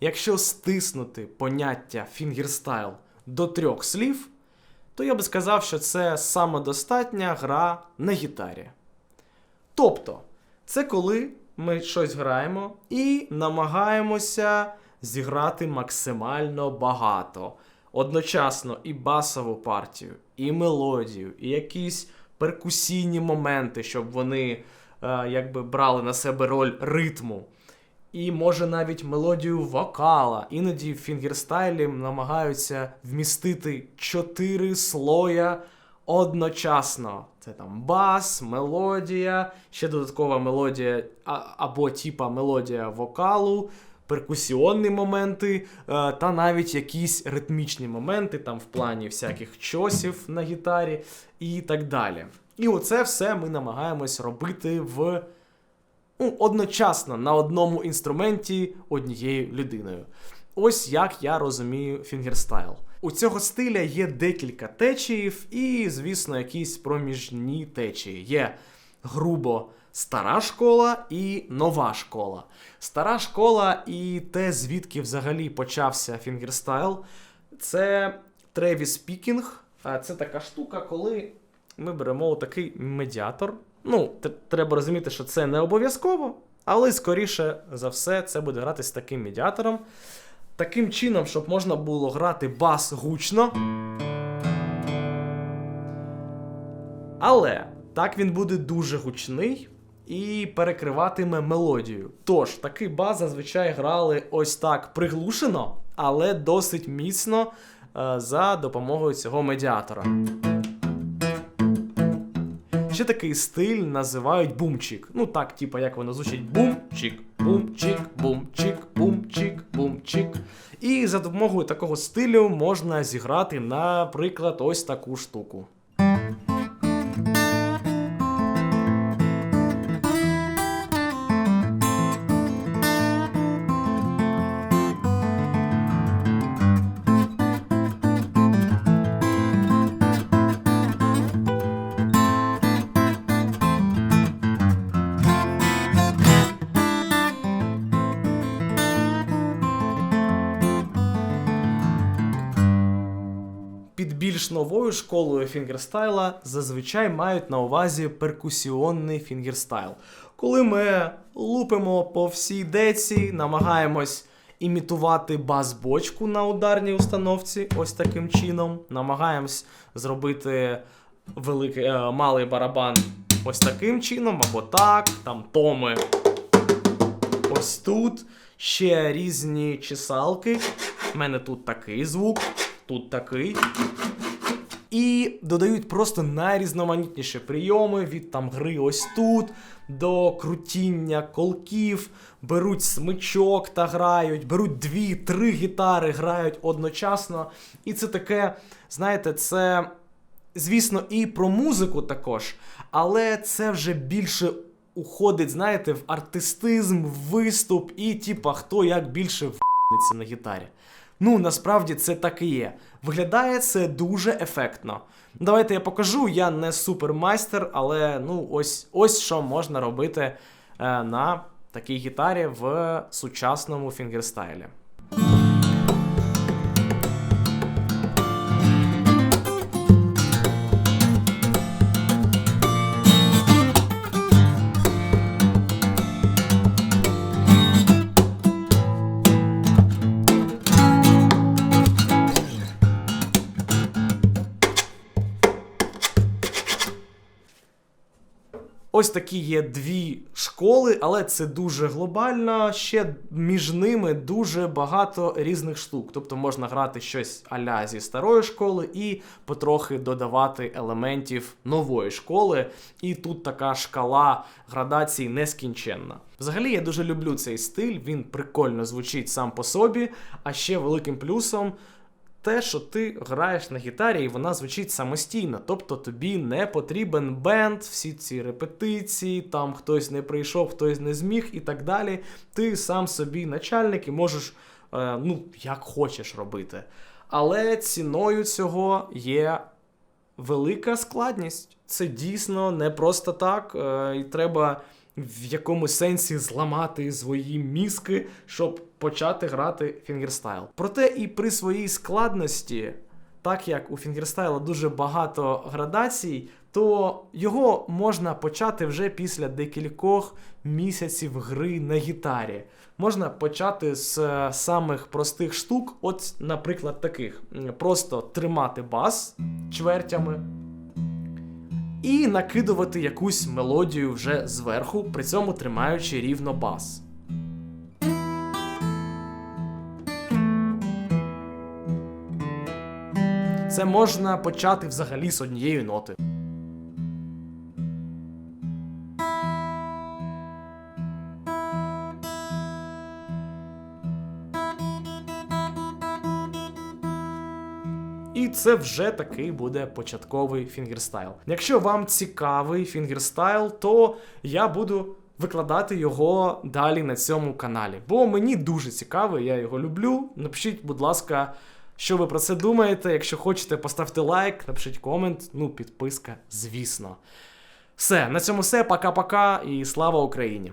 якщо стиснути поняття фінгерстайл до трьох слів, то я би сказав, що це самодостатня гра на гітарі. Тобто, це коли ми щось граємо і намагаємося зіграти максимально багато. Одночасно і басову партію, і мелодію, і якісь перкусійні моменти, щоб вони е, якби брали на себе роль ритму. І може навіть мелодію вокала. Іноді в фінгерстайлі намагаються вмістити чотири слоя одночасно. Це там бас, мелодія, ще додаткова мелодія або типа мелодія вокалу, перкусіонні моменти, е, та навіть якісь ритмічні моменти, там в плані всяких чосів на гітарі і так далі. І оце все ми намагаємось робити в одночасно на одному інструменті однією людиною. Ось як я розумію фінгерстайл. У цього стиля є декілька течіїв, і, звісно, якісь проміжні течії. Є грубо стара школа і нова школа. Стара школа і те, звідки взагалі почався фінгерстайл, це Тревіс Пікінг. Це така штука, коли ми беремо такий медіатор. Ну, треба розуміти, що це не обов'язково, але скоріше за все це буде грати з таким медіатором. Таким чином, щоб можна було грати бас гучно. Але так він буде дуже гучний і перекриватиме мелодію. Тож, такий бас зазвичай грали ось так приглушено, але досить міцно е, за допомогою цього медіатора. Ще такий стиль називають бумчик. Ну так, типа, як воно звучить бумчик, бумчик, бумчик, бумчик, бумчик. І за допомогою такого стилю можна зіграти, наприклад, ось таку штуку. Більш новою школою фінгерстайла зазвичай мають на увазі перкусіонний фінгерстайл. Коли ми лупимо по всій деці, намагаємось імітувати бас-бочку на ударній установці, ось таким чином. Намагаємось зробити великий, е, малий барабан ось таким чином, або так, там томи ось тут. Ще різні чесалки. У мене тут такий звук, тут такий. І додають просто найрізноманітніші прийоми від там гри ось тут до крутіння колків, беруть смичок та грають, беруть дві-три гітари, грають одночасно. І це таке, знаєте, це, звісно, і про музику також, але це вже більше уходить, знаєте, в артистизм, в виступ і, типа, хто як більше в***ться на гітарі. Ну, насправді це так і є. Виглядає це дуже ефектно. Давайте я покажу, я не супермайстер, але ну ось ось що можна робити е, на такій гітарі в сучасному фінгерстайлі. Ось такі є дві школи, але це дуже глобально. Ще між ними дуже багато різних штук. Тобто можна грати щось аля зі старої школи і потрохи додавати елементів нової школи. І тут така шкала градацій нескінченна. Взагалі, я дуже люблю цей стиль, він прикольно звучить сам по собі, а ще великим плюсом те, що ти граєш на гітарі, і вона звучить самостійно. Тобто тобі не потрібен бенд, всі ці репетиції, там хтось не прийшов, хтось не зміг і так далі. Ти сам собі начальник і можеш, е, ну, як хочеш робити. Але ціною цього є велика складність. Це дійсно не просто так. Е, і треба в якомусь сенсі зламати свої мізки, щоб почати грати фінгерстайл. Проте і при своїй складності, так як у фінгерстайла дуже багато градацій, то його можна почати вже після декількох місяців гри на гітарі. Можна почати з е, самих простих штук, от, наприклад, таких: просто тримати бас чвертями і накидувати якусь мелодію вже зверху, при цьому тримаючи рівно бас. Це можна почати взагалі з однієї ноти. І це вже такий буде початковий фінгерстайл. Якщо вам цікавий фінгерстайл, то я буду викладати його далі на цьому каналі. Бо мені дуже цікавий, я його люблю. Напишіть, будь ласка, що ви про це думаєте. Якщо хочете, поставте лайк, напишіть комент, ну, підписка, звісно. Все, на цьому все. Пока-пока і слава Україні!